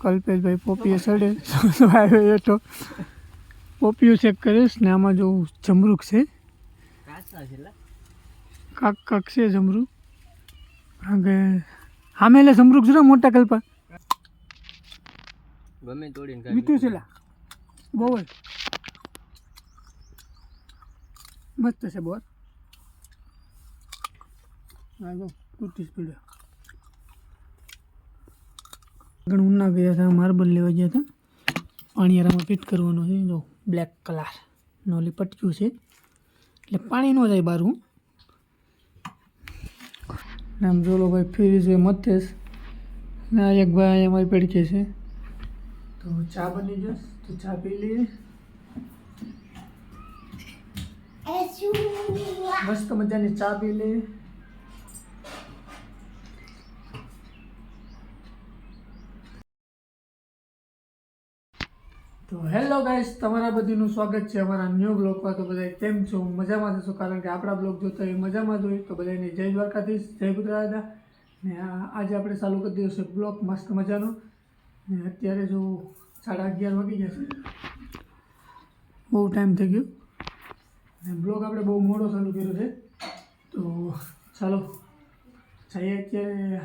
કલ્પેશભાઈ પોપીએ સડે. આવ્યો હેઠો પોપીયું ચેક કરીશ ને આમાં જો જમરૂક છે. કાક કાક છે જમરૂક. આગળ સામે એટલે જમરૂક છે ને મોટા કલ્પા. ગમે તોડીને મીઠું છે બહુ જ. મસ્ત છે બોર. હા તૂટી સ્પીડ આગળ ઉના ગયા હતા માર્બલ લેવા ગયા હતા. પાણીયારામાં ફિટ કરવાનું છે. જો બ્લેક કલર નોલી પટક્યું છે. એટલે પાણી ન જાય બહાર હું. નામ જોલો ભાઈ ફ્રીજ હોય મથેસ ને એક ભાઈ અમારી મારી પડકે છે. તો ચા બની જશ તો ચા પી લઈએ. મસ્ત મજાની ચા પી લઈએ. તો હેલો ગાઈસ, તમારા બધીનું સ્વાગત છે અમારા ન્યૂ બ્લોગમાં. તો બધા કેમ છો? મજામાં જશો કારણ કે આપણા બ્લોગ જોતો એ મજામાં જોઈએ તો બધાને જય દ્વારકાધીશ, જય ગુજરાતા ને આજે આપણે ચાલુ કરી દીધો છે બ્લોગ, મસ્ત મજાનો. ને અત્યારે જો સાડા અગિયાર વાગી ગયા છે. બહુ ટાઈમ થઈ ગયો. ને બ્લોગ આપણે બહુ મોડો ચાલુ કર્યો છે. તો ચાલો, જઈએ અત્યારે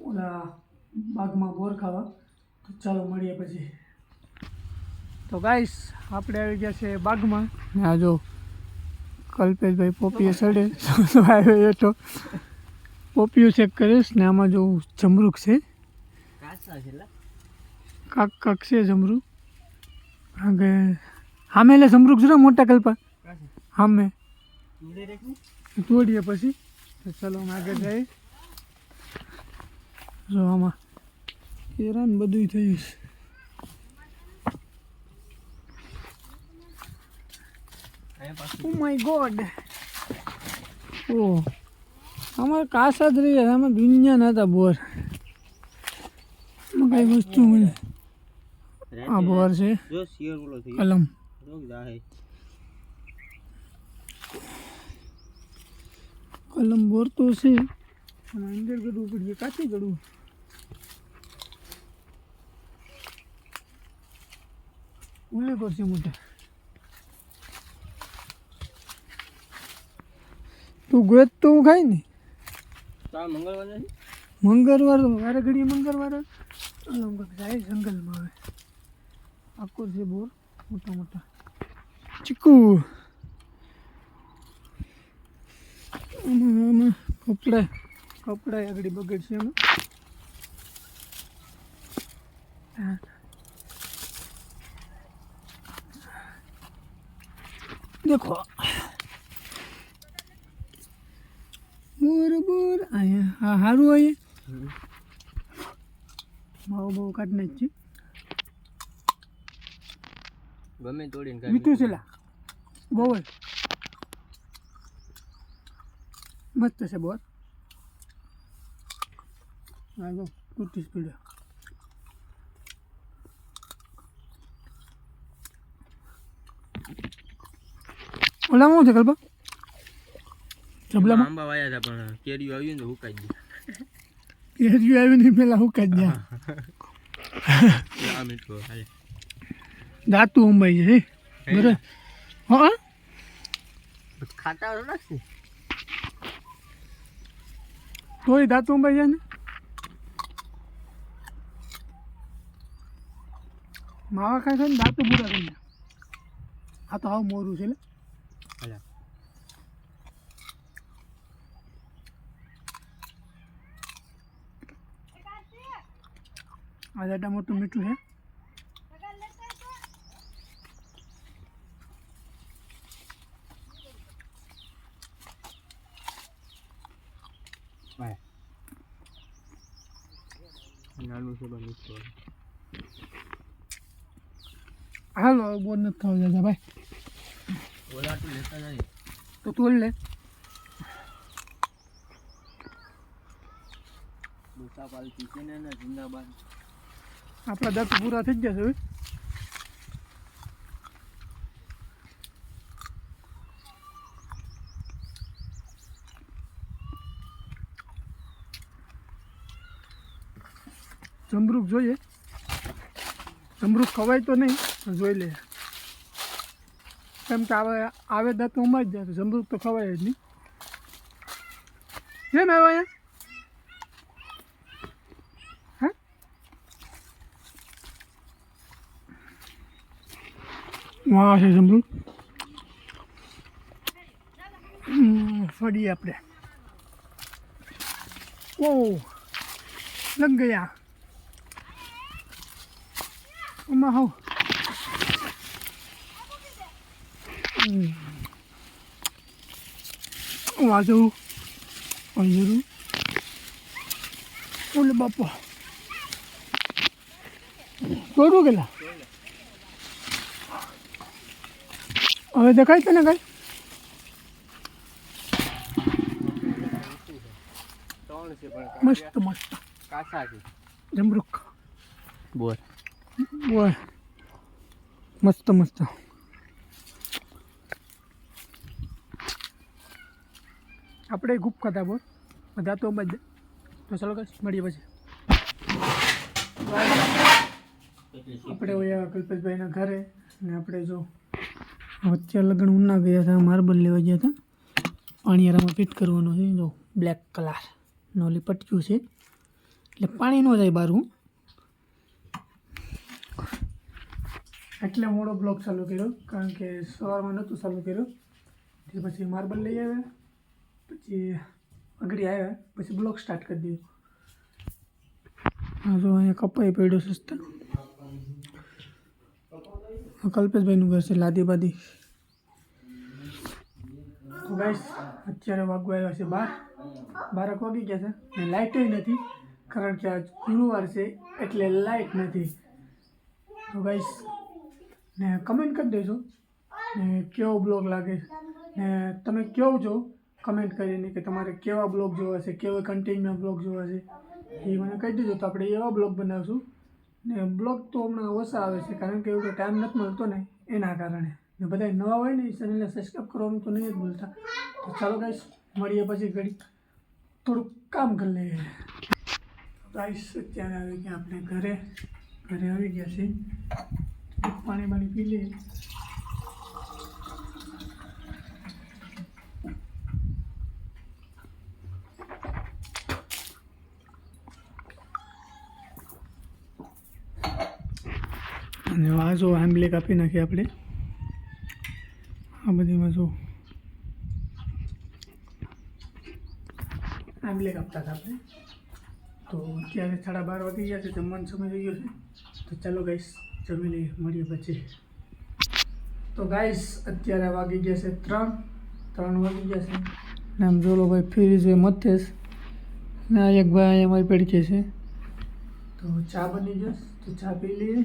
ઓલા બાગમાં બોર ખાવા. તો ચાલો મળીએ પછી. તો ગાઈસ આપણે આવી ગયા છે બાગમાં. ને આ જો કલ્પેશભાઈ પોપીએ સડે આવ્યો તો પોપિયું ચેક કરીશ ને આમાં જો જમરૂક છે. કાક કાક છે જમરૂક. આગળ સામે એટલે જમરૂક છે ને મોટા કલ્પા? સામે તોડીએ પછી. તો ચાલો આગળ જઈએ. જો આમાં હેરાન બધું થયું છે અહીંયા પાછું ઓ માય ગોડ ઓ અમારે કાસા જ રહી ગયા આમાં દુનિયા નતા બોર. કઈ વસ્તુ મળે આ બોર છે. કલમ. કલમ બોર તો છે. પણ અંદર ગડવું પડીએ કાચી ગડવું ઉલ્લે કરશે મોટા. તું ગોત તો હું ખાઈ ને. મંગળવાર મંગળવાર વારે ઘડીએ મંગળવાર જાય જંગલમાં આવે આખો છે બોર મોટા મોટા. ચીકુ. આમાં આમાં કપડા કપડા આગળ બગડશે એમાં. દેખો બોર અહીંયા હા સારું હોય. બહુ બહુ કાઢને જ છે ગમે તોડીને મીઠું છે લા. બહુ મસ્ત છે બોર આગો તૂટી સ્પીડ ઓલા શું છે કલ્પા? જબલામાં આંબા વાયા હતા પણ કેરીઓ આવી ને તો હુકાઈ ગઈ કેરી આવીને પેલા હું કાઢ ગયા. આ મીઠું હાલે દાંતું અંબાઈ છે બરાબર. હા ખાતા નાખશે તોય દાંતું અંબાઈ જાય ને? માવા ખાય છે ને દાંતું પૂરા થઈ ગયા આ તો હાવ મોરું છે લે. આ દાટા મોટું મીઠું છે બાય નાનું છે બનું હાલો બોર નથી ખાવા જતા ભાઈ ઓલા તો લેતા જાય તો તોડ લે પાલતી છે ને જિંદાબાદ આપણા દત્ત પૂરા થઈ ગયા છે હવે. જમરૂક જોઈએ. જમરૂખ ખવાય તો નહીં જોઈ લે કેમ કે આવે આવે દાંત જ જાય જમરૂખ તો ખવાય જ નહીં. કેમ આવ્યા અહીંયા? વાહ છે જમરૂખ ફરી આપણે. ઓ લગ ગયા. આમાં હાવ. વાજુ અંજરું ઓલે બાપા. દોડું ગયેલા? હવે દેખાય તને કઈ? ત્રણ છે મસ્ત મસ્ત. જમરૂખ. બોર બોર મસ્ત મસ્ત. આપણે ગુપ ખાતા બોલ. બધા તો મજ તો ચાલો કઈ મળીએ પછી. આપણે ઓયા કલ્પેશભાઈના ઘરે ને આપણે જો અત્યારે લગ્ન ઉના ગયા હતા, માર્બલ લેવા ગયા હતા. પાણીયારામાં ફિટ કરવાનું છે, જો બ્લેક કલર નોલી પટક્યું છે. એટલે પાણી ન જાય બહાર એટલે મોડો બ્લોક ચાલુ કર્યો, કારણ કે સવારમાં નહોતું ચાલુ કર્યો. તે પછી માર્બલ લઈ આવ્યા, પછી અઘરી આવ્યા, પછી બ્લોક સ્ટાર્ટ કરી દીધો. હા, જો, અહીંયા કપાઈ પડ્યો સસ્તા કલ્પેશભાઈનું ઘર છે લાદી બાદી તો ગાઈસ અત્યારે વાગવા આવ્યા છે બાર. બારક વાગી ગયા છે. ને લાઇટે નથી, કારણ કે આજ ગુરુવાર છે, એટલે લાઇટ નથી. તો ગાઈસ ને કમેન્ટ કરી દેજો. ને કેવો બ્લોગ લાગે ને તમે કેવું છો? કમેન્ટ કરીને કે તમારે કેવા બ્લોગ જોવા છે, કેવા કન્ટેન્ટના બ્લોગ જોવા છે, એ મને કહી દેજો તો આપણે એવા બ્લોગ બનાવશું. ને બ્લોગ તો હમણાં ઓછા આવે છે, કારણ કે એવડો ટાઈમ નથી મળતો ને એના કારણે. ને બધા નવા હોય ને એ ચેનલને સબસ્ક્રાઈબ કરવાનું તો નહીં જ ભૂલતા. તો ચાલો ગાઈશ મળીએ પછી ઘડી. થોડુંક કામ કરી લઈએ. ગાઈશ અત્યારે આવી ગયા આપણે ઘરે. ઘરે આવી ગયા છીએ. પાણી બાણી પી લઈએ. અને આ જો આંબલે કાપી નાખીએ આપણે. આ બધીમાં જો. આંબલે કાપતા હતા આપણે. તો અત્યારે સાડા બાર વાગી ગયા છે, જમવાનો સમય થઈ ગયો છે. તો ચાલો ગાઈસ જમી લઈએ, મળીએ પછી. તો ગાઈસ અત્યારે વાગી ગયા છે ત્રણ. ત્રણ વાગી ગયા છે. ને આમ જોલો ભાઈ હોય મથેશ ના એક ભાઈ અહીંયા મારી પડકે છે. તો ચા બની જશ તો ચા પી લઈએ.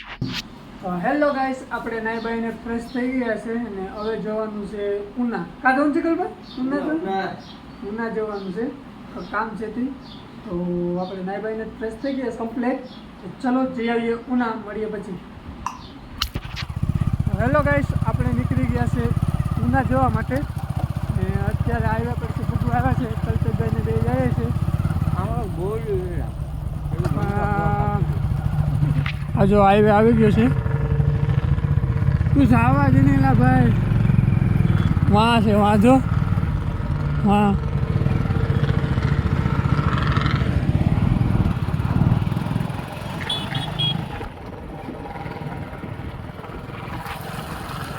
હેલો ગાઈસ આપણે નાઈ બાઈને ફ્રેશ થઈ ગયા છે અને હવે જવાનું છે ઉના. કા જવાનું છે કલ્પા? ઉના ઉના જવાનું? છે. કામ છે તે. તો આપણે નાઈ બાઈને ફ્રેશ થઈ ગયા કમ્પ્લેટ ચલો જઈ આવીએ ઉના મળીએ પછી. હેલો ગાઈસ આપણે નીકળી ગયા છે ઉના જવા માટે. ને અત્યારે આવ્યા છે બધું આવ્યા છે કલ્પેશભાઈને બે જાય છે. આમાં બોલ આ જો હાઈવે આવી ગયો છે. તું જવા જ નહીં ભાઈ. વાં છે વાં જો.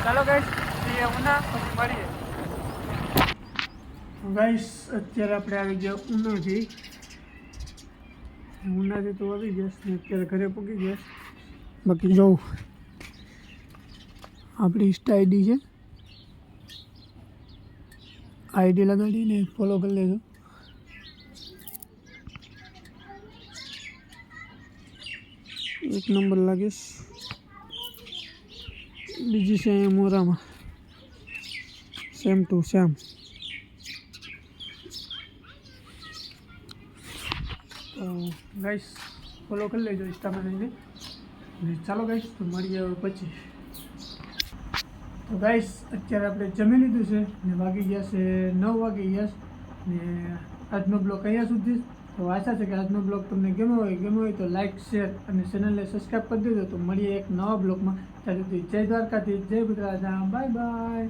ચાલો ગાઈસ ઉના મળીએ. ગાઈસ અત્યારે આપણે આવી ગયા ઉનાથી. ઉનાથી તો આવી ગયા, અત્યારે ઘરે પૂકી જશ બાકી જોઉં આપણી ઇન્સ્ટા આઈડી છે આઈડી લગાડીને ફોલો કરી લેજો એક નંબર લાગીશ બીજી છે અહીંયા મોરામાં સેમ ટુ સેમ તો ગાઈસ ફોલો કરી લેજો ઇન્સ્ટામાં જઈને ને ચાલો ગાઈસ તો મળીએ હવે પછી. તો ગાઈસ અત્યારે આપણે જમી લીધું છે ને વાગી ગયા છે નવ વાગી ગયા છે ને આજનો બ્લોગ અહીંયા સુધી. તો આશા છે કે આજનો બ્લોગ તમને ગમ્યો હોય ગમ્યો હોય તો લાઇક શેર અને ચેનલને સબસ્ક્રાઈબ કરી દેજો. તો મળીએ એક નવા બ્લોગમાં ત્યાં સુધી જય દ્વારકાથી જય ગુજરાત બાય બાય